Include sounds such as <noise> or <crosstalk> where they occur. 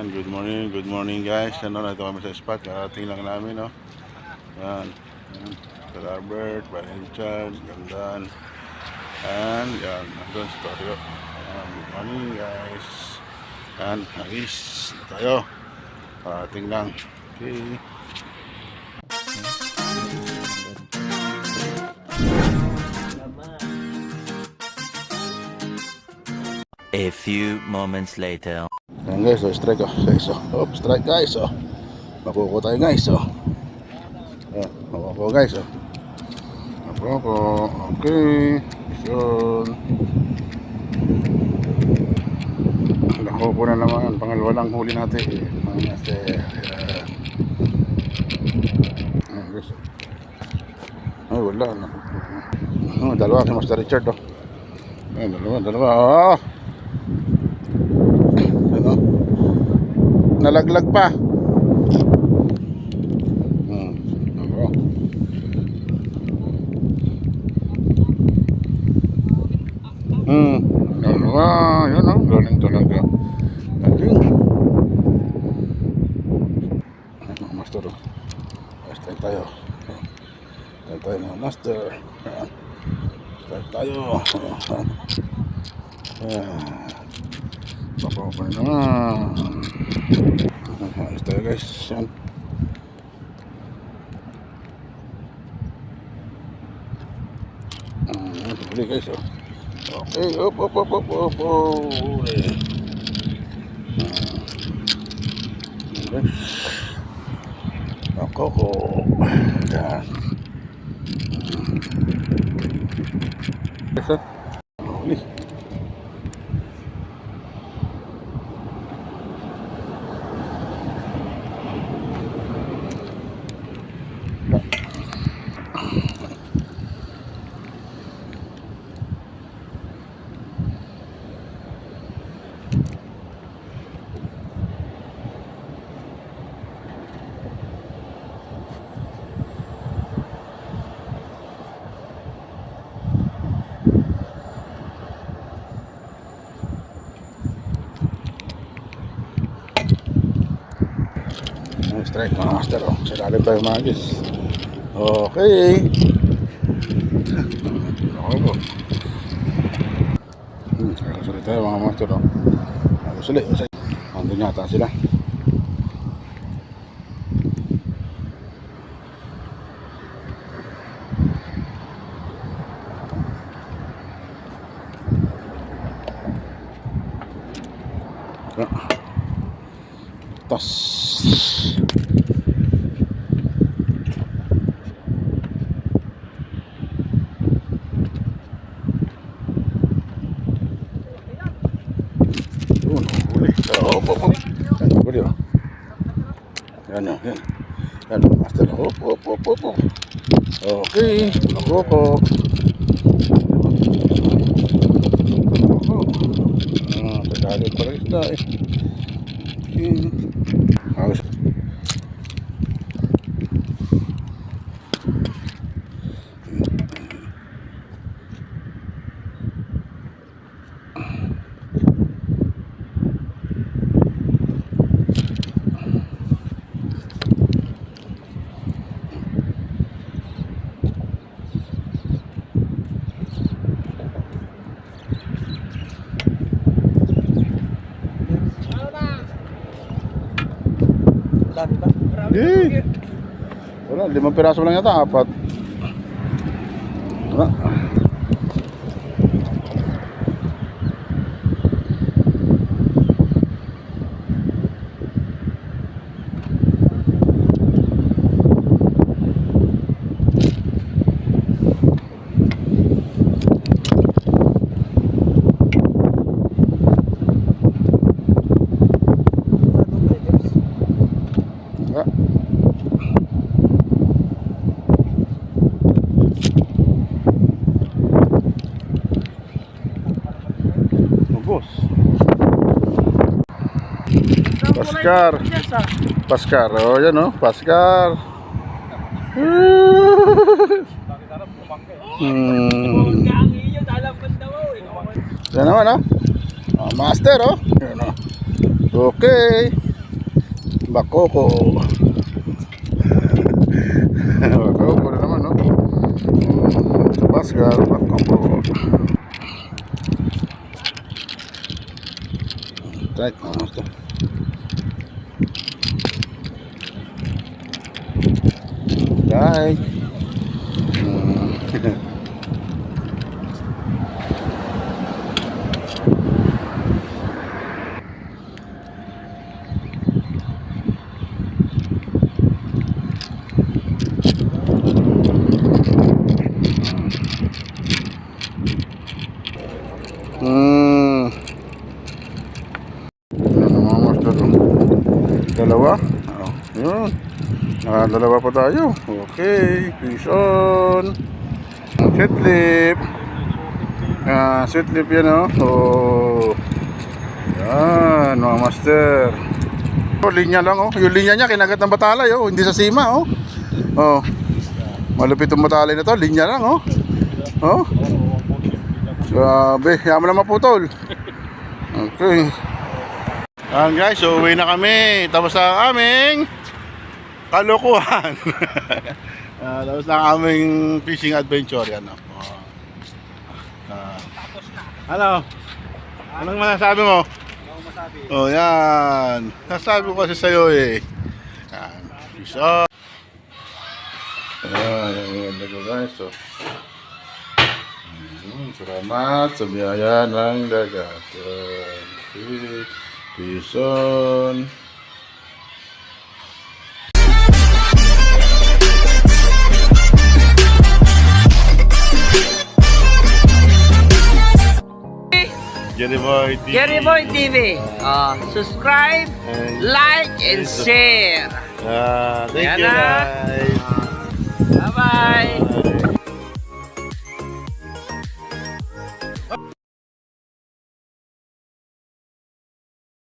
Yan, good morning, good morning guys. Ano, nandito kami sa spot. Karating lang namin, no. Yan. Yan. Sir Albert, Richard, Gandan. And, yan. Nandun sa Torio. Yan, good morning guys. Yan, ayos na tayo. Karating lang. Okay. A few moments later. Yan guys, oh, strike oh. Guys, oh. Oh, strike guys, oh. Makuko tayo guys, oh. Yan, makuko guys, oh. Makuko. Okay. Yun. Nakuko na naman. Pangalwalang huli natin. eh. Mga nasa, uh, Ayan, guys. Ay, wala. Oh, dalawa kay Master Richard, oh. Ayan, dalawa, dalawa. Oh! Ano? Nalaglag pa. Hmm. Ako. Hmm. Dalawa. Yun o. Galing talaga. Galing. Ano, master o. Master tayo. Tayo tayo mga master. Tayo. Ayan. Papapan naman. Alis tayo guys. Yan. Huli guys. Oh. Okay, op, op, op, op, op. Huli. Ah. Okay. Ako ko. Yan. Guys, ah. Huli. Ang strike mga master. Oh. Sa lalim tayo mga guys. Okay. Ako po. Hmm, kakasunod tayo mga master. Oh. Ako sila. Andun yata sila. Ah. Tas. Yun, huli. Oh, hop, hop, hop. Huli, oh. Yan, yan, yan. Yan, master. Hop, hop, hop, hop, hop. Okay. Ako po. Ah, tagali pala isda eh. Okay. Ayos. Dami ba? Hindi. Wala, limang piraso lang yata, apat. Pascar. Pascar. Yan oh. Pascar. Hmm. <laughs> Yan naman oh. Ah, master oh. Yan oh. Okay. Bakoko. Bakoko na naman, no? Sa Pascal, Bakoko. Right, almost done. Right. Mm. Hmm. Ano mga master? Dalawa? Oh, yun. Ah, dalawa pa tayo. Okay. Fish on. Sweet lip. Ah, sweet lip yan oh. Oh. Yan, mga master. Oh, linya lang oh. Yung linya niya kinagat ng batalay oh. Hindi sa sima oh. Oh. Malupit yung batalay na to. Linya lang oh. Oh. Grabe, yaman na maputol. Okay. Ayan guys, so uwi na kami. Tapos ang aming kalokohan. <laughs> Ah, tapos na ang aming fishing adventure. Yan oh. Ah. ano? Anong masasabi mo? Oh, yan. Nasabi ko kasi sa'yo eh. Yan. Peace out. Ayan, yan, yan, yan, guys. So, Hmm, Salamat sa biyaya ng dagat. Yan. Peace on. Jerry Boy TV. Jerry Boy TV. Uh, subscribe, And, like, and share. Ah, thank Yan you na. guys. Bye-bye. Bye.